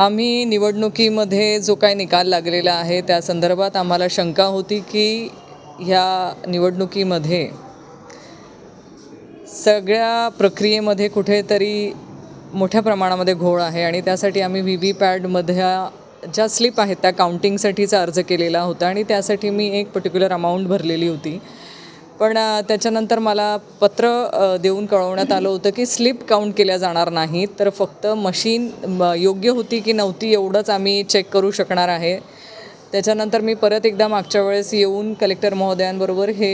आम्ही निवडणुकीमध्ये जो काही निकाल लागलेला आहे त्या संदर्भात आम्हाला शंका होती की ह्या निवडणुकीमध्ये सगळ्या प्रक्रियेमध्ये कुठेतरी मोठ्या प्रमाणामध्ये घोळ आहे आणि त्यासाठी आम्ही व्ही व्ही पॅडमधल्या ज्या स्लिप आहेत त्या काउंटिंगसाठीचा अर्ज केलेला होता आणि त्यासाठी मी एक पर्टिक्युलर अमाऊंट भरलेली होती. पण त्याच्यानंतर मला पत्र देऊन कळवण्यात आलं होतं की स्लिप काउंट केल्या जाणार नाही तर फक्त मशीन म, योग्य होती की नव्हती एवढंच आम्ही चेक करू शकणार आहे. त्याच्यानंतर मी परत एकदा मागच्या वेळेस येऊन कलेक्टर महोदयांबरोबर हे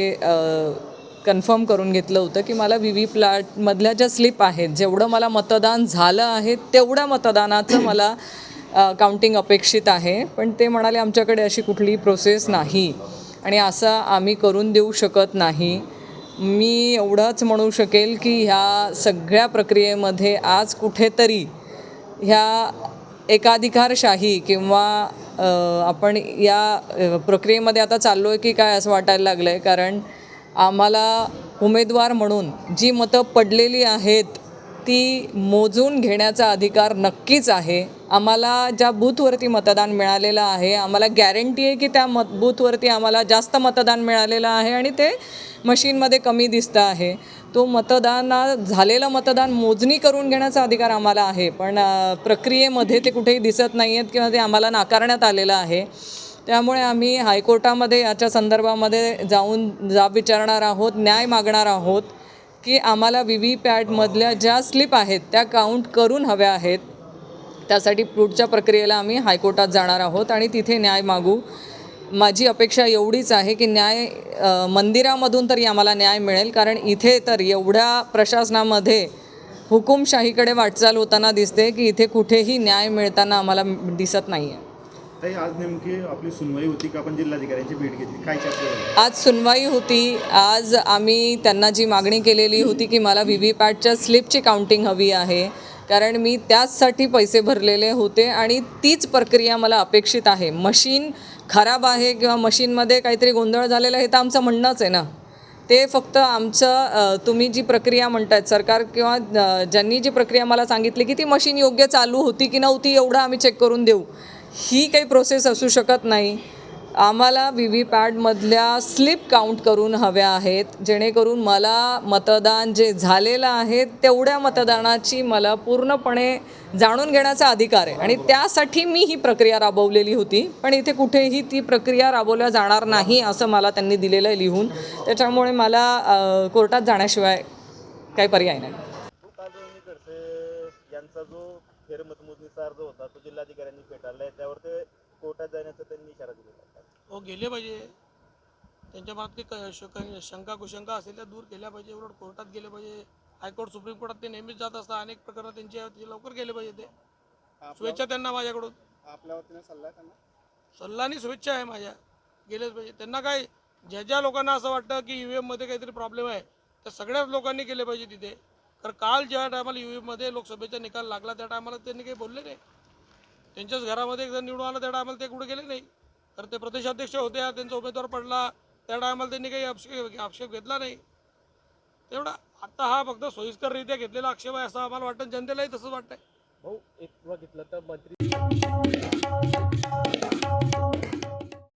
कन्फर्म करून घेतलं होतं की मला व्ही व्ही प्लॅटमधल्या ज्या स्लिप आहेत जेवढं मला मतदान झालं आहे तेवढ्या मतदानाचं मला काउंटिंग अपेक्षित आहे. पण ते म्हणाले आमच्याकडे अशी कुठलीही प्रोसेस नाही. आणि असं आम्ही करून देऊ शकत नाही. मी एवढंच म्हणू शकेल की ह्या सगळ्या प्रक्रियेमध्ये आज कुठेतरी ह्या एकाधिकारशाही किंवा आपण या प्रक्रियेमध्ये आता चाललो आहे की काय असं वाटायला लागलं आहे कारण आम्हाला उमेदवार म्हणून जी मतं पडलेली आहेत ती मोजून घेण्याचा अधिकार नक्कीच आहे. आम्हाला ज्या बूथवरती मतदान मिळालेलं आहे आम्हाला गॅरंटी आहे की त्या मत बूथवरती आम्हाला जास्त मतदान मिळालेलं आहे आणि ते मशीनमध्ये कमी दिसतं आहे. तो मतदाना झालेलं मतदान मोजणी करून घेण्याचा अधिकार आम्हाला आहे पण प्रक्रियेमध्ये ते कुठेही दिसत नाही आहेत किंवा ते आम्हाला नाकारण्यात आलेलं आहे. त्यामुळे आम्ही हायकोर्टामध्ये याच्या संदर्भामध्ये जाऊन जाब विचारणार आहोत न्याय मागणार आहोत. की आम्हाला व्ही व्ही पॅटमधल्या ज्या स्लिप आहेत त्या काउंट करून हव्या आहेत. त्यासाठी पुढच्या प्रक्रियेला आम्ही हायकोर्टात जाणार आहोत आणि तिथे न्याय मागू. माझी अपेक्षा एवढीच आहे की न्याय मंदिरामधून तरी आम्हाला न्याय मिळेल कारण इथे तर एवढ्या प्रशासनामध्ये हुकुमशाहीकडे वाटचाल होताना दिसते की इथे कुठेही न्याय मिळताना आम्हाला दिसत नाही आहे ताई आज नेमकी आपली सुनवाई होती का? आपण जिल्हाधिकाऱ्यांची भेट घेतली. काय चर्चा झाली? आज सुनवाई होती. आज आम्ही त्यांना जी मागणी केलेली होती की मला व्ही व्ही पॅटच्या स्लिपची काउंटिंग हवी आहे कारण मी त्याचसाठी पैसे भरलेले होते आणि तीच प्रक्रिया मला अपेक्षित आहे. मशीन खराब आहे किंवा मशीनमध्ये काहीतरी गोंधळ झालेला आहे हे तर आमचं म्हणणंच आहे ना. ते फक्त आमचं तुम्ही जी प्रक्रिया म्हणतायत सरकार किंवा ज्यांनी जी प्रक्रिया मला सांगितली की ती मशीन योग्य चालू होती की नव्हती एवढं आम्ही चेक करून देऊ. ही काही प्रोसेस असू शकत नाही. आम्हाला व्ही व्ही पॅडमधल्या स्लिप काउंट करून हव्या आहेत. जेणेकरून मला मतदान जे झालेलं आहे तेवढ्या मतदानाची मला पूर्णपणे जाणून घेण्याचा अधिकार आहे. आणि त्यासाठी मी ही प्रक्रिया राबवलेली होती. पण इथे कुठेही ती प्रक्रिया राबवल्या जाणार नाही असं मला त्यांनी दिलेलं आहे लिहून. त्याच्यामुळे मला कोर्टात जाण्याशिवाय काही पर्याय नाही. कालवणी खडसे यांचा जो फेरमतमोजणीचा अर्ज होता तो जिल्हाधिकाऱ्यांनी फेटाळलाय त्यावर ते कोर्टात जाण्याचा त्यांनी इशारा दिलेला आहे. हो गेले पाहिजे. त्यांच्या मनात काही शंका कुशंका असेल त्या दूर केल्या पाहिजे. उलट कोर्टात गेले पाहिजे. हायकोर्ट सुप्रीम कोर्टात ते नेहमीच जात असतात. अनेक प्रकरणं त्यांची लवकर गेले पाहिजे ते. शुभेच्छा त्यांना माझ्याकडून. आपल्या वतीने सल्ला त्यांना? सल्ला आणि शुभेच्छा आहे माझ्या. गेलेच पाहिजे. त्यांना काय ज्या ज्या लोकांना असं वाटतं की यू एममध्ये काहीतरी प्रॉब्लेम आहे त्या सगळ्याच लोकांनी केले पाहिजे तिथे. तर काल ज्या टायमाला यू मध्ये लोकसभेचा निकाल लागला त्या टायमाला त्यांनी काही बोलले नाही. त्यांच्याच घरामध्ये एक जण निवडून आला त्या टायमाला ते कुठे गेले नाही. तर ते प्रदेशाध्यक्ष होते त्यांचा उमेदवार पडला. त्या टायमाला त्यांनी काही आक्षेप आक्षेप घेतला नाही. तेवढा आता हा फक्त सोयीस्कररित्या घेतलेला आक्षेप आहे असं आम्हाला वाटतं. जनतेलाही तसंच वाटतंय. भाऊ एक तर मंत्री